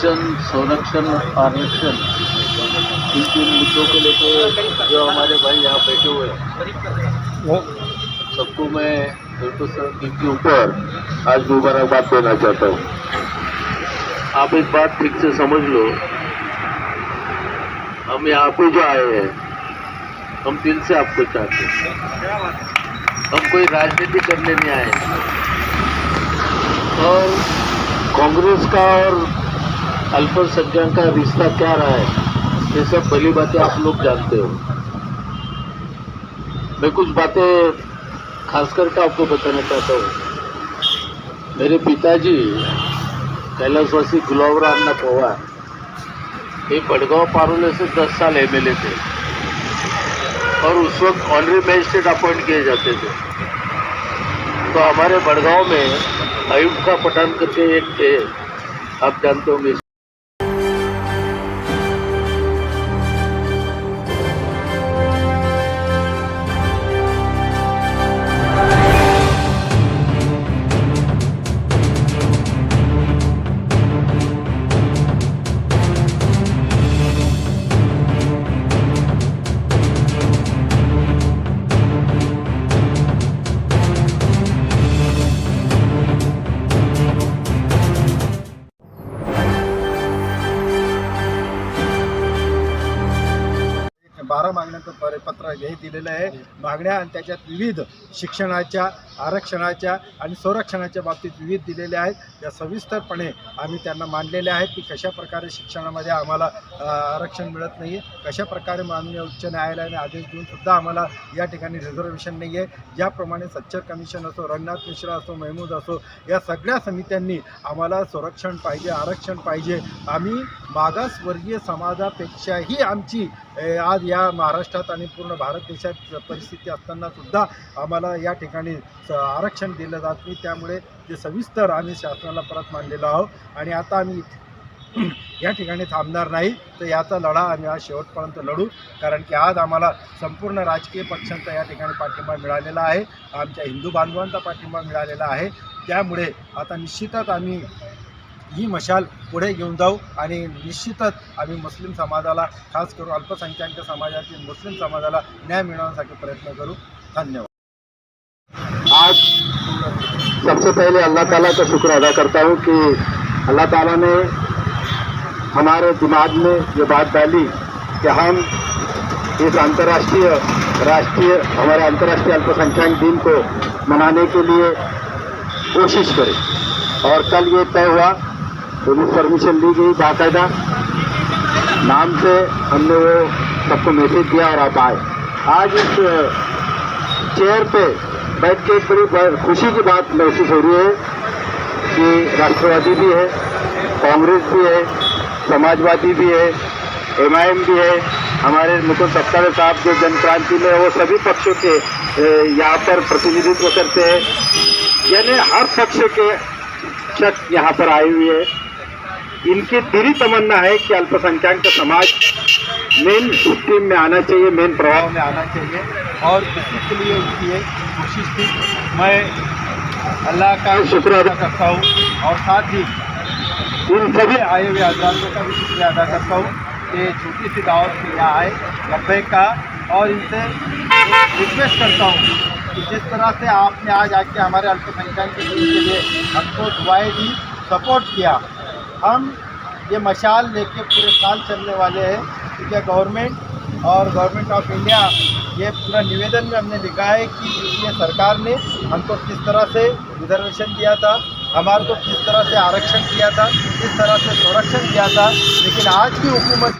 संरक्षण आरक्षण इन तीन मुद्दों को लेकर जो हमारे भाई यहाँ बैठे हुए हैं। सबको मैं बिल्कुल सर इनके ऊपर आज मुबारकबाद देना चाहता हूँ। आप एक बात ठीक से समझ लो। हम यहाँ पे जो आए हैं हम दिल से आपको चाहते हैं। हम कोई राजनीति करने नहीं आए और कांग्रेस का और अल्पसंख्यक का रिश्ता क्या रहा है? ये सब पहली बातें आप लोग जानते हो। मैं कुछ बातें खास करके आपको बताना चाहता हूँ। मेरे पिताजी, कैलाशवासी गुलाबराव अन्ना पवार, ये बड़गांव पारोले से 10 साल एमएलए थे और उस वक्त ऑनरी मैजिस्ट्रेट अपॉइंट किए जाते थे। तो हमारे बड़गांव में अयुब का पठान करके एक थे। आप जानते होंगे। बारा मागण्यांचं परिपत्र हे दिलेलं आहे. मागण्या आणि त्याच्यात विविध शिक्षणाच्या आरक्षणाच्या आणि संरक्षणाच्या बाबतीत विविध दिलेल्या आहेत. या सविस्तरपणे आम्ही त्यांना मांडलेल्या आहेत की कशा प्रकारे शिक्षणामध्ये आम्हाला आरक्षण मिळत नाही आहे कशा प्रकारे माननीय उच्च न्यायालयाने आदेश देऊन सुद्धा आम्हाला या ठिकाणी रिझर्वेशन नाही आहे ज्याप्रमाणे सच्चर कमिशन असो रंगनाथ मिश्रा असो महमूद असो या सगळ्या समित्यांनी आम्हाला संरक्षण पाहिजे आरक्षण पाहिजे. आम्ही मागासवर्गीय समाजापेक्षाही आमची आज या महाराष्ट्रात आणि पूर्ण भारत देशात परिस्थिती असतानासुद्धा आम्हाला या ठिकाणी स- आरक्षण दिलं जात नाही. त्यामुळे ते सविस्तर आम्ही शासनाला परत मानलेलो आहोत आणि आता आम्ही या ठिकाणी थांबणार नाही. तर याचा लढा आम्ही आज शेवटपर्यंत लढू. कारण की आज आम्हाला संपूर्ण राजकीय पक्षांचा या ठिकाणी पाठिंबा मिळालेला आहे. आमच्या हिंदू बांधवांचा पाठिंबा मिळालेला आहे. त्यामुळे आता निश्चितच आम्ही ही मशाल पुढे घेऊन जाऊ आणि निश्चितच आम्ही मुस्लिम समाजाला खास करून अल्पसंख्याक समाजातील मुस्लिम समाजाला न्याय मिळवण्यासाठी प्रयत्न करू. धन्यवाद. आज सबसे पहले अल्लाह ताला का शुक्र अदा करता हूँ कि अल्लाह ताला ने हमारे दिमाग में ये बात डाली कि हम इस अंतर्राष्ट्रीय राष्ट्रीय हमारे अंतर्राष्ट्रीय अल्पसंख्यक दिन को मनाने के लिए कोशिश करें। और कल ये तय हुआ पुलिस परमिशन ली गई बाकायदा। नाम से हमने वो सबको मैसेज दिया और आप आए। आज इस चेयर पे बैठ के एक बड़ी खुशी की बात महसूस हो रही है कि राष्ट्रवादी भी है, कांग्रेस भी है, समाजवादी भी है एम भी है। हमारे मुकुल सत्तारे साहब जो जनक्रांति में वो सभी पक्षों के यहाँ पर प्रतिनिधित्व करते हैं। यानी हर पक्ष के शख्स यहाँ पर आए हुए हैं। इनकी दिली तमन्ना है कि अल्पसंख्यक का समाज मेन स्ट्रीम में आना चाहिए मेन प्रभाव में आना चाहिए। और इसी के लिए उनकी एक कोशिश थी। मैं अल्लाह का शुक्र अदा करता हूँ और साथ ही इन सभी आए हुए हजरातों का भी शुक्रिया अदा करता हूँ कि छोटी सी दावत से यहाँ आए लब्बे का और इनसे रिक्वेस्ट करता हूँ कि जिस तरह से आपने आज आके हमारे अल्पसंख्यक के के लिए हमको दुआएँ दी सपोर्ट किया। हम ये मशाल लेके पूरे साल चलने वाले हैं क्योंकि गवर्नमेंट और गवर्नमेंट ऑफ़ इंडिया ये पूरा निवेदन में हमने लिखा है कि यूपीए सरकार ने हमको किस तरह से रिजर्वेशन दिया था, हमारे को किस तरह से आरक्षण किया था, किस तरह से संरक्षण दिया था, लेकिन आज की हुकूमत